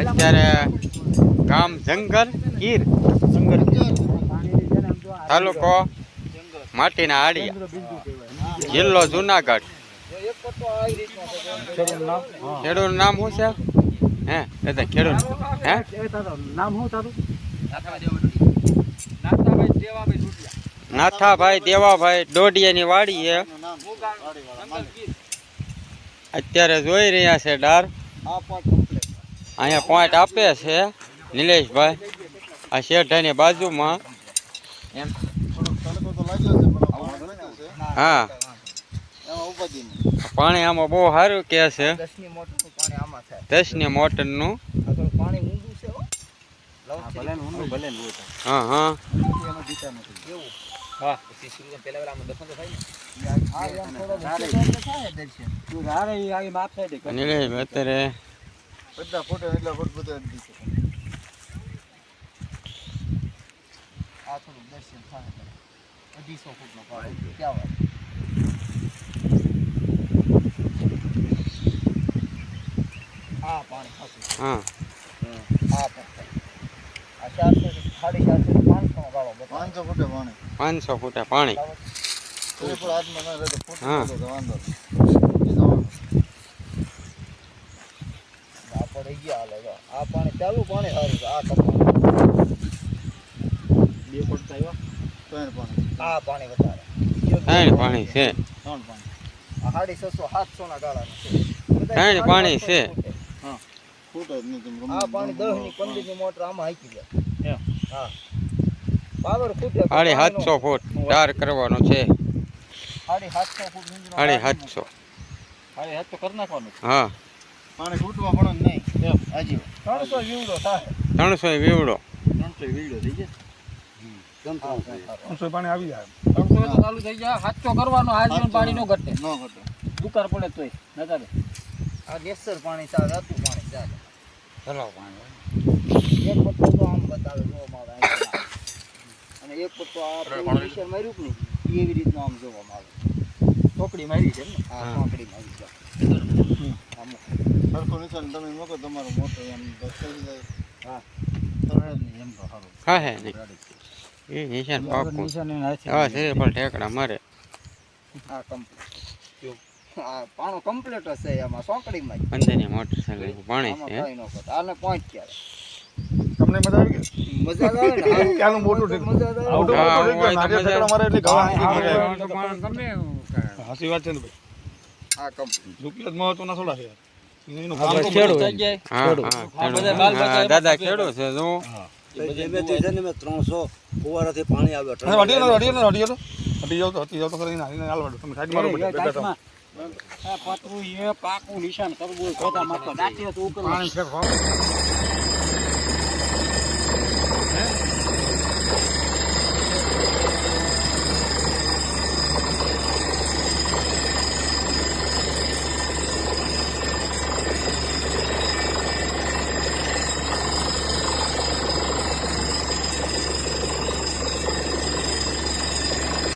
અત્યારે ગામ જંગલ ગીર. તાલુકો માટીના આડિયા. જિલ્લો જુનાગઢ. ખેડૂતનું નામ? શું છે? હે એટલે ખેડૂત. હે? નામ શું તારું નાથાભાઈ દેવાભાઈ ડોડિયાની વાડી છે. અત્યારે જોઈ રહ્યા છે ડાર. અહીંયા પોઈન્ટ આપે છે નિલેશભાઈ. આ શેઠાની બાજુમાં. હા. પાણી આમાં બહુ સારું કે છે. દસની પાણી આમાં થાય. મોટરનું. પાણી છે હો. હા હા ને. એમ. નિલેશભાઈ અત્યારે બધા ફોટો એટલા ફોટો બધા આ થોડું દર્શન થાય એટલે. અઢીસો ફૂટનો પાણી ક્યાં વાત આ પાણી ખાસું હા. આ પાણી આ ચારસો સાડી ચારસો પાંચસો બતાવે. પાંચસો ફૂટે પાણી. પાંચસો ફૂટે પાણી. તો એ પણ હાથમાં ના રહે તો ફૂટ હા. ફૂટે તો વાંધો નહીં. એ જવાનું. આ પડી ગયા હાલે જો. આ પાણી ચાલુ પાણી સારું આ કપાસ બે પડતા આવ્યા. ત્રણ પાણી. આ પાણી વધારે. ત્રણ પાણી. છે. ત્રણ પાણી. આ સાડી છસો સાતસો ના ગાળા છે. ત્રણ પાણી છે. હા. ફૂટે જ નહીં તમે. ગમે આ પાણી દસની પંદરની મોટર આમાં હાકી જાય હા. પાવર ફૂટે સાડી સાતસો ફૂટ ડાર કરવાનો છે. સાડી સાતસો ફૂટ સાડી સાતસો. હા. પાણી ખૂટવા પણ નહીં. એમ. હાજી ત્રણસો વીવડો થાય. ત્રણસો વીવડો. ત્રણસો પાણી આવી જાય. ચાલુ થઈ જાય. હાચો કરવાનો હાજર પાણી નો ઘટે. ન ઘટે. દુકાળ પડે તોય. નતા આ ગેસર પાણી ચાલે હતું પાણી ચાલે. ચલાવ પાણી. એક પત્તો તો આમ બતાવે જોવામાં આવે અને એક પત્તો આ માર્યું કે નહીં? એવી રીતનું આમ જોવામાં આવે. ચોકડી મારી છે ને? હા. ટોકડી મારી છે. આમ સરખું નિશાન તમે મોકો તમારો મોટો એમ બસ થઈ હા. એમ તો સારું હા હે એ નિશાન પાકું હા શરીર પર ઠેકડા મારે. આ કમ્પ્લીટ. આ પાણો કમ્પ્લીટ હશે એમાં સોંકડીમાં. અંદરની મોટરસાયકલ પાણી છે. આને ક્યારે તમને મજા આવી ગઈ? મજા જ આવે ને. મોટું મજા આવે. આવડું હા, મોટું હોય તો વાત છે ને ભાઈ. રૂપિયા મહત્વના થોડા છે દાદા. છે. હટી તો, હાલ તમે સાઈડ મારો એ પાકું નિશાન કરવું ખોટા પાણી.